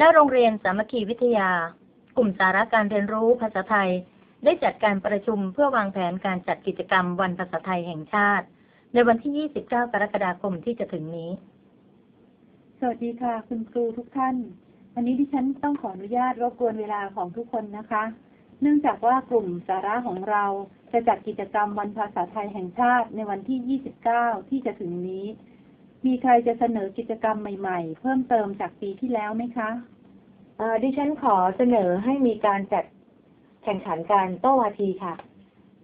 ณโรงเรียนสามัคคีวิทยา กลุ่มสาระการเรียนรู้ภาษาไทย ได้จัดการประชุมเพื่อวางแผนการจัดกิจกรรมวันภาษาไทยแห่งชาติ ในวันที่ 29 กรกฎาคมที่จะถึงนี้ สวัสดีค่ะ คุณครูทุกท่าน วันนี้ดิฉันต้องขออนุญาตรบกวนเวลาของทุกคนนะคะ เนื่องจากว่ากลุ่มสาระของเราจะจัดกิจกรรมวันภาษาไทยแห่งชาติในวันที่ 29 ที่จะถึงนี้ มีใครจะเสนอกิจกรรมใหม่ๆ เพิ่มเติมจากปีที่แล้วไหมคะเอ่อดิฉันขอเสนอให้มีการจัดแข่งขันการโต้วาทีค่ะ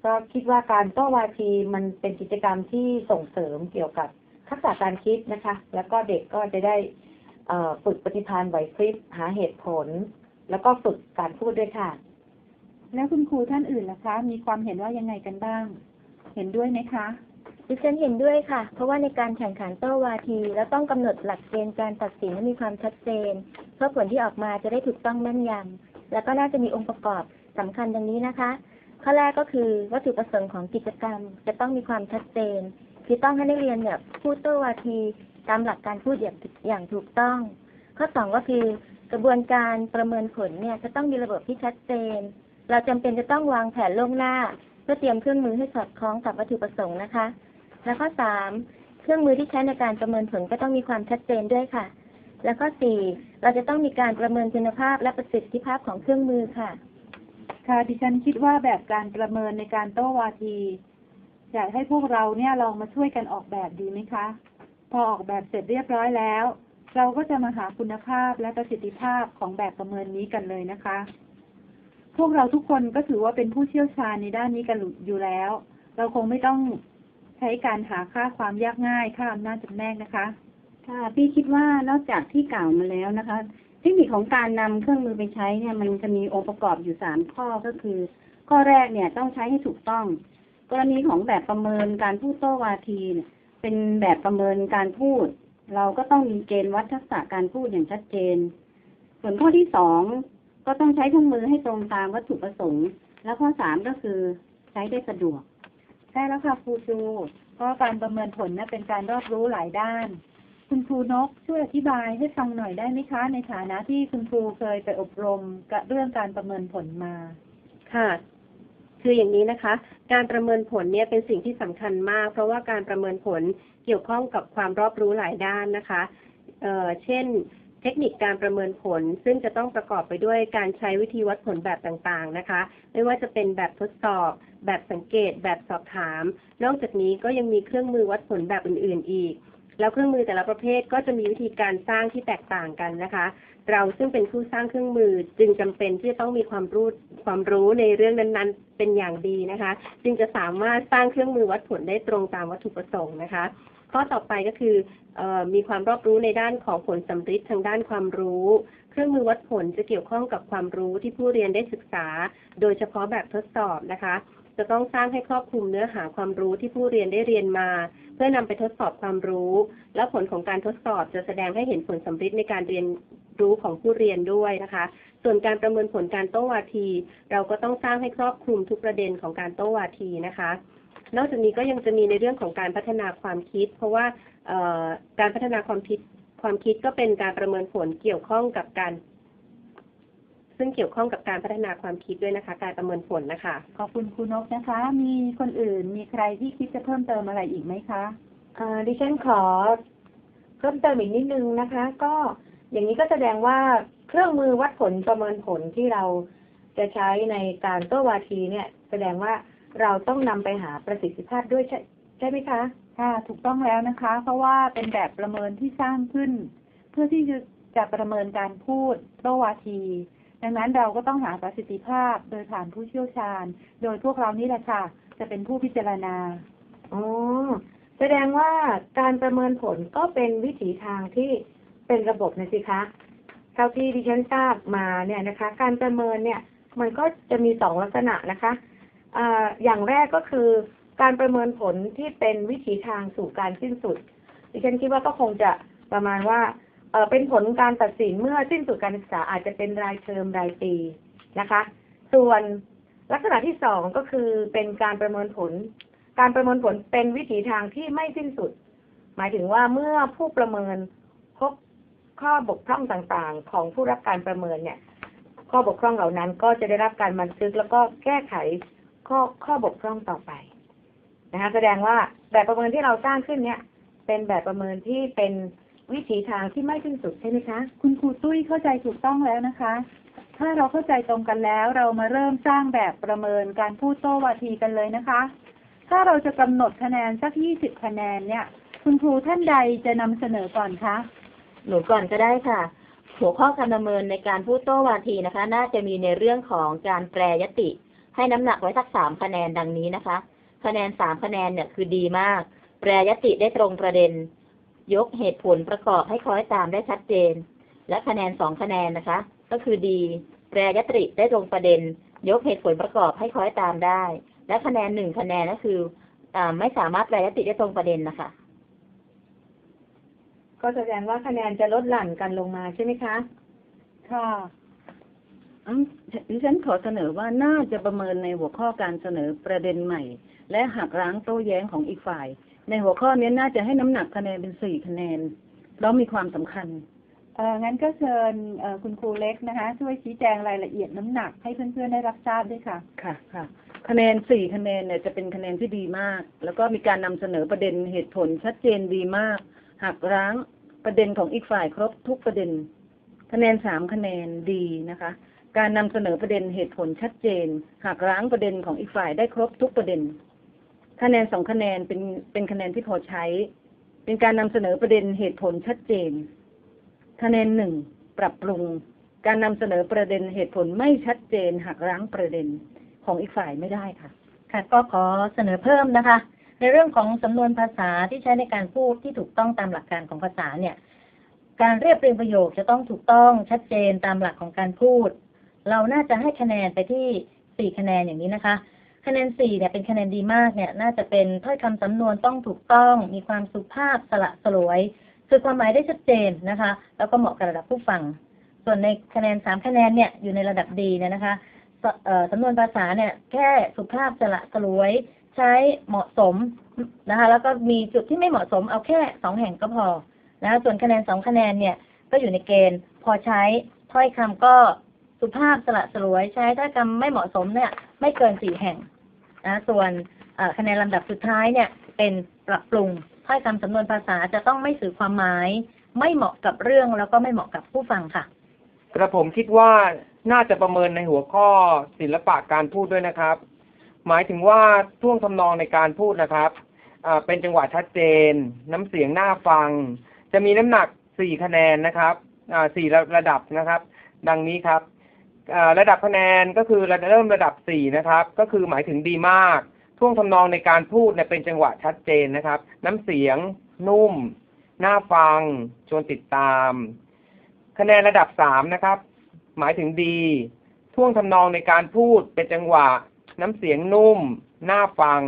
ก็คิดว่าการโต้วาทีมันเป็นกิจกรรมที่ส่งเสริมเกี่ยวกับทักษะการคิดนะคะ แล้วก็เด็กก็จะได้เอ่อฝึกปฏิภาณไหวพริบหาเหตุผล แล้วก็ฝึกการพูดด้วยค่ะ แล้วคุณครูท่านอื่นล่ะคะ มีความเห็นว่ายังไงกันบ้าง เห็นด้วยไหมคะ ดิฉันเห็นด้วยค่ะ เพราะว่าในการแข่งขันโต้วาที แล้วต้องกำหนดหลักเกณฑ์การตัดสินให้มีความชัดเจน เพื่อผลที่ออกมาจะได้ถูกต้องแม่นยำแล้วก็น่าจะมีองค์ประกอบสำคัญดังนี้นะคะ ข้อแรกก็คือวัตถุประสงค์ของกิจกรรม จะต้องมีความชัดเจน คือต้องให้นักเรียนเนี่ยพูดโต้วาที ตามหลักการพูดอย่างอย่างถูกต้อง ข้อสองก็คือกระบวนการประเมินผลเนี่ยจะต้องมีระบบที่ชัดเจน เราจำเป็นจะต้องวางแผนล่วงหน้า เพื่อเตรียมเครื่องมือให้สอดคล้องกับวัตถุประสงค์นะคะ และข้อสามเครื่องมือที่ใช้ในการประเมินผลก็ต้องมีความชัดเจนด้วยค่ะ และข้อสี่เราจะต้องมีการประเมินคุณภาพและประสิทธิภาพของเครื่องมือค่ะ ค่ะดิฉันคิดว่าแบบการประเมินในการโต้วาทีอยากให้พวกเราเนี่ยลองมาช่วยกันออกแบบดีไหมคะ พอออกแบบเสร็จเรียบร้อยแล้ว เราก็จะมาหาคุณภาพและประสิทธิภาพของแบบประเมินนี้กันเลยนะคะ พวกเราทุกคนก็ถือว่าเป็นผู้เชี่ยวชาญในด้านนี้กันอยู่แล้ว เราคงไม่ต้อง ใช้การหาค่าความยากง่าย ค่าอำนาจจำแนกนะคะ ค่ะพี่คิดว่านอกจากที่กล่าวมาแล้วนะคะ เทคนิคของการนำเครื่องมือไปใช้เนี่ย มันจะมีองค์ประกอบอยู่สามข้อก็คือ ข้อแรกเนี่ยต้องใช้ให้ถูกต้อง กรณีของแบบประเมินการพูดโต้วาทีเนี่ยเป็นแบบประเมินการพูด เราก็ต้องมีเกณฑ์วัดทักษะการพูดอย่างชัดเจน ส่วนข้อที่สองก็ต้องใช้เครื่องมือให้ตรงตามวัตถุประสงค์ แล้วข้อสามก็คือใช้ได้สะดวก ใช่แล้วค่ะครูจูเพราะการประเมินผลนี่ยเป็นการรอบรู้หลายด้าน คุณครูนกช่วยอธิบายให้ฟังหน่อยได้ไหมคะ ในฐานะที่คุณครูเคยไปอบรมกับเรื่องการประเมินผลมา ค่ะคืออย่างนี้นะคะ การประเมินผลเนี่ยเป็นสิ่งที่สำคัญมาก เพราะว่าการประเมินผลเกี่ยวข้องกับความรอบรู้หลายด้านนะคะ เอ่อ เช่น เทคนิคการประเมินผล ซึ่งจะต้องประกอบไปด้วยการใช้วิธีวัดผลแบบต่างๆนะคะ ไม่ว่าจะเป็นแบบทดสอบ แบบสังเกต แบบสอบถาม นอกจากนี้ก็ยังมีเครื่องมือวัดผลแบบอื่น ๆ อีก แล้วเครื่องมือแต่ละประเภทก็จะมีวิธีการสร้างที่แตกต่างกันนะคะ เราซึ่งเป็นผู้สร้างเครื่องมือจึงจำเป็นที่จะต้องมีความรู้ความรู้ในเรื่องนั้นๆ เป็นอย่างดีนะคะ จึงจะสามารถสร้างเครื่องมือวัดผลได้ตรงตามวัตถุประสงค์นะคะ ข้อต่อไปก็คืออมีความรอบรู้ในด้านของผลสัมฤทธิ์ทางด้านความรู้ เครื่องมือวัดผลจะเกี่ยวข้องกับความรู้ที่ผู้เรียนได้ศึกษา โดยเฉพาะแบบทดสอบนะคะ จะต้องสร้างให้ครอบคลุมเนื้อหาความรู้ที่ผู้เรียนได้เรียนมา เพื่อนำไปทดสอบความรู้ แล้วผลของการทดสอบจะแสดงให้เห็นผลสัมฤทธิ์ในการเรียนรู้ของผู้เรียนด้วยนะคะ ส่วนการประเมินผลการโต้วาที เราก็ต้องสร้างให้ครอบคลุมทุกประเด็นของการโต้วาทีนะคะ นอกจากนี้ก็ยังจะมีในเรื่องของการพัฒนาความคิด เพราะว่าเอ่อการพัฒนาความคิดความคิดก็เป็นการประเมินผลเกี่ยวข้องกับการ ซึ่งเกี่ยวข้องกับการพัฒนาความคิดด้วยนะคะ การประเมินผลนะคะขอบคุณครูนกนะคะ มีคนอื่นมีใครที่คิดจะเพิ่มเติมอะไรอีกไหมคะอ่าดิฉันขอเพิ่มเติมอีกนิดนึงนะคะ ก็อย่างนี้ก็แสดงว่าเครื่องมือวัดผลประเมินผลที่เราจะใช้ในการโต้วาทีเนี่ย แสดงว่า เราต้องนำไปหาประสิทธิภาพด้วยใช่ใช่ไหมคะ ค่ะถูกต้องแล้วนะคะ เพราะว่าเป็นแบบประเมินที่สร้างขึ้น เพื่อที่จะจะประเมินการพูดโต้วาที ดังนั้นเราก็ต้องหาประสิทธิภาพโดยผ่านผู้เชี่ยวชาญ โดยพวกเรานี่แหละค่ะ จะเป็นผู้พิจารณาอ๋อแสดงว่าการประเมินผลก็เป็นวิถีทางที่เป็นระบบนะสิคะเท่าที่ดิฉันทราบมาเนี่ยนะคะ การประเมินเนี่ย มันก็จะมีสองลักษณะนะคะ อย่างแรกก็คือการประเมินผลที่เป็นวิถีทางสู่การสิ้นสุด ดิฉันคิดว่าก็คงจะประมาณว่าเป็นผลการตัดสินเมื่อสิ้นสุดการศึกษาอาจจะเป็นรายเทอมรายปีนะคะ ส่วนลักษณะที่สองก็คือเป็นการประเมินผล การประเมินผลเป็นวิถีทางที่ไม่สิ้นสุด หมายถึงว่าเมื่อผู้ประเมินพบข้อบกพร่องต่างๆ ของผู้รับการประเมินเนี่ย ข้อบกพร่องเหล่านั้นก็จะได้รับการบันทึกแล้วก็แก้ไข ข้อข้อบกพร่องต่อไปนะคะแสดงว่าแบบประเมินที่เราสร้างขึ้นเนี่ย เป็นแบบประเมินที่เป็นวิถีทางที่ไม่สิ้นสุดใช่ไหมคะ คุณครูตุ้ยเข้าใจถูกต้องแล้วนะคะ ถ้าเราเข้าใจตรงกันแล้ว เรามาเริ่มสร้างแบบประเมินการพูดโต้วาทีกันเลยนะคะ ถ้าเราจะกำหนดคะแนนสักยี่สิบคะแนนเนี่ย คุณครูท่านใดจะนำเสนอก่อนคะหนูก่อนก็ได้ค่ะ หัวข้อการดำเนินในการพูดโต้วาทีนะคะ น่าจะมีในเรื่องของการแปรยติ ให้น้ำหนักไว้สักสามคะแนนดังนี้นะคะ คะแนนสามคะแนนเนี่ยคือดีมาก แปรยติได้ตรงประเด็น ยกเหตุผลประกอบให้คล้อยตามได้ชัดเจน และคะแนนสองคะแนนนะคะ ก็คือดี แปรยติได้ตรงประเด็น ยกเหตุผลประกอบให้คล้อยตามได้ และคะแนนหนึ่งคะแนนก็คืออาไม่สามารถแปรยติได้ตรงประเด็นนะคะ ก็แสดงว่าคะแนนจะลดหลั่นกันลงมาใช่ไหมคะ ค่ะอืม ดิฉันขอเสนอว่าน่าจะประเมินในหัวข้อการเสนอประเด็นใหม่ และหักล้างโต้แย้งของอีกฝ่าย ในหัวข้อนี้น่าจะให้น้ำหนักคะแนนเป็นสี่คะแนนเพราะมีความสำคัญเอองั้นก็เชิญเอ่อคุณครูเล็กนะคะ ช่วยชี้แจงรายละเอียดน้ำหนักให้เพื่อนๆได้รับทราบด้วยค่ะ ค่ะค่ะ คะแนนสี่คะแนนเนี่ยจะเป็นคะแนนที่ดีมาก แล้วก็มีการนำเสนอประเด็นเหตุผลชัดเจนดีมาก หักล้างประเด็นของอีกฝ่ายครบทุกประเด็น คะแนนสามคะแนนดีนะคะ การนำเสนอประเด็นเหตุผลชัดเจนหักล้างประเด็นของอีกฝ่ายได้ครบทุกประเด็น คะแนนสองคะแนนเป็นเป็นคะแนนที่พอใช้ เป็นการนำเสนอประเด็นเหตุผลชัดเจน คะแนนหนึ่งปรับปรุง การนำเสนอประเด็นเหตุผลไม่ชัดเจนหักล้างประเด็นของอีกฝ่ายไม่ได้ค่ะ ค่ะก็ขอเสนอเพิ่มนะคะ ในเรื่องของสำนวนภาษาที่ใช้ในการพูดที่ถูกต้องตามหลักการของภาษาเนี่ย การเรียบเรียงประโยคจะต้องถูกต้องชัดเจนตามหลักของการพูด เราน่าจะให้คะแนนไปที่สี่คะแนนอย่างนี้นะคะ คะแนนสี่เนี่ยเป็นคะแนนดีมากเนี่ย น่าจะเป็นถ้อยคำสำนวนต้องถูกต้อง มีความสุภาพสละสลวยสื่อความหมายได้ชัดเจนนะคะ แล้วก็เหมาะกับระดับผู้ฟัง ส่วนในคะแนนสามคะแนนเนี่ยอยู่ในระดับดีเนี่ยนะคะสำนวนภาษาเนี่ย แค่สุภาพสละสลวย ใช้เหมาะสมนะคะ แล้วก็มีจุดที่ไม่เหมาะสมเอาแค่สองแห่งก็พอนะคะส่วนคะแนนสองคะแนนเนี่ยก็อยู่ในเกณฑ์พอใช้ถ้อยคำก็ สุภาพสละสลวยใช้ถ้อยคำไม่เหมาะสมเนี่ย ไม่เกินสี่แห่งนะส่วนคะแนนลำดับสุดท้ายเนี่ย เป็นปรับปรุงถ้อยคำสำนวนภาษาจะต้องไม่สื่อความหมาย ไม่เหมาะกับเรื่องแล้วก็ไม่เหมาะกับผู้ฟังค่ะ กระผมคิดว่าน่าจะประเมินในหัวข้อศิลปะการพูดด้วยนะครับ หมายถึงว่าท่วงทำนองในการพูดนะครับเป็นจังหวะชัดเจน น้ำเสียงน่าฟัง จะมีน้ำหนักสี่คะแนนนะครับสี่ระดับนะครับ ดังนี้ครับ ระดับคะแนนก็คือระเริ่มระดับสี่นะครับ ก็คือหมายถึงดีมาก ท่วงทำนองในการพูดเนี่ยเป็นจังหวะชัดเจนนะครับ น้ำเสียง นุ่ม น่าฟัง ชวนติดตาม คะแนนระดับสามนะครับ หมายถึงดี ท่วงทำนองในการพูดเป็นจังหวะ น้ำเสียงนุ่ม น่าฟัง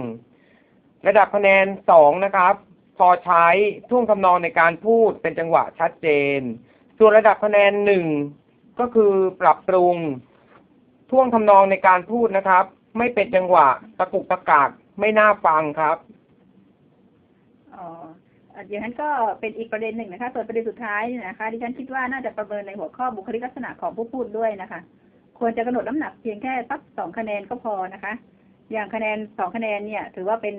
ระดับคะแนนสองนะครับ พอใช้ท่วงทำนองในการพูดเป็นจังหวะชัดเจน ส่วนระดับคะแนนหนึ่ง ก็คือปรับปรุง ท่วงทำนองในการพูดนะครับ ไม่เป็นจังหวะตะกุกตะกากไม่น่าฟังครับอ๋ออย่างนั้นก็เป็นอีกประเด็นหนึ่งนะคะ ส่วนประเด็นสุดท้ายนี่นะคะดิฉันคิดว่าน่าจะประเมินในหัวข้อบุคลิกลักษณะของผู้พูดด้วยนะคะ ควรจะกำหนดน้ำหนักเพียงแค่สักสองคะแนนก็พอนะคะ อย่างคะแนนสองคะแนนเนี่ย ถือว่าเป็น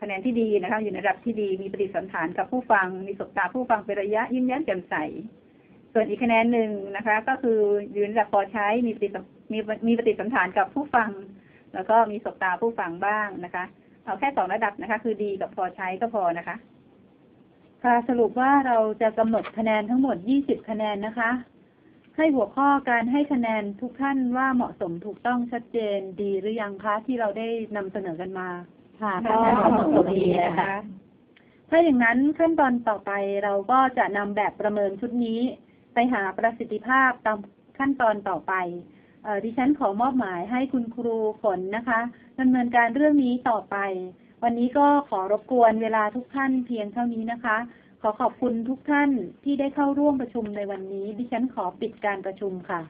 คะแนนที่ดีนะคะ อยู่ในระดับที่ดีมีปฏิสัมพันธ์กับผู้ฟัง มีสบตาผู้ฟังเป็นระยะยิ้มแย้มแจ่มใส ส่วนอีกคะแนนหนึ่งนะคะ ก็คืออยู่ในระดับพอใช้มีปฏิสัมมีมีปฏิสัมพันธ์กับผู้ฟัง แล้วก็มีสบตาผู้ฟังบ้างนะคะ เอาแค่สองระดับนะคะ คือดีกับพอใช้ก็พอนะคะ ค่ะสรุปว่าเราจะกำหนดคะแนนทั้งหมด 20 คะแนนนะคะ ให้หัวข้อการให้คะแนนทุกท่านว่าเหมาะสมถูกต้องชัดเจนดีหรือยังคะ ที่เราได้นำเสนอกันมา ค่ะก็เหมาะสมดีนะคะถ้าอย่างนั้นขั้นตอนต่อไปเราก็จะนำแบบประเมินชุดนี้ ไปหาประสิทธิภาพตามขั้นตอนต่อไปออดิฉันขอมอบหมายให้คุณครูฝนนะคะดำเนินการเรื่องนี้ต่อไป วันนี้ก็ขอรบกวนเวลาทุกท่านเพียงเท่านี้นะคะ ขอขอบคุณทุกท่านที่ได้เข้าร่วมประชุมในวันนี้ ดิฉันขอปิดการประชุมค่ะ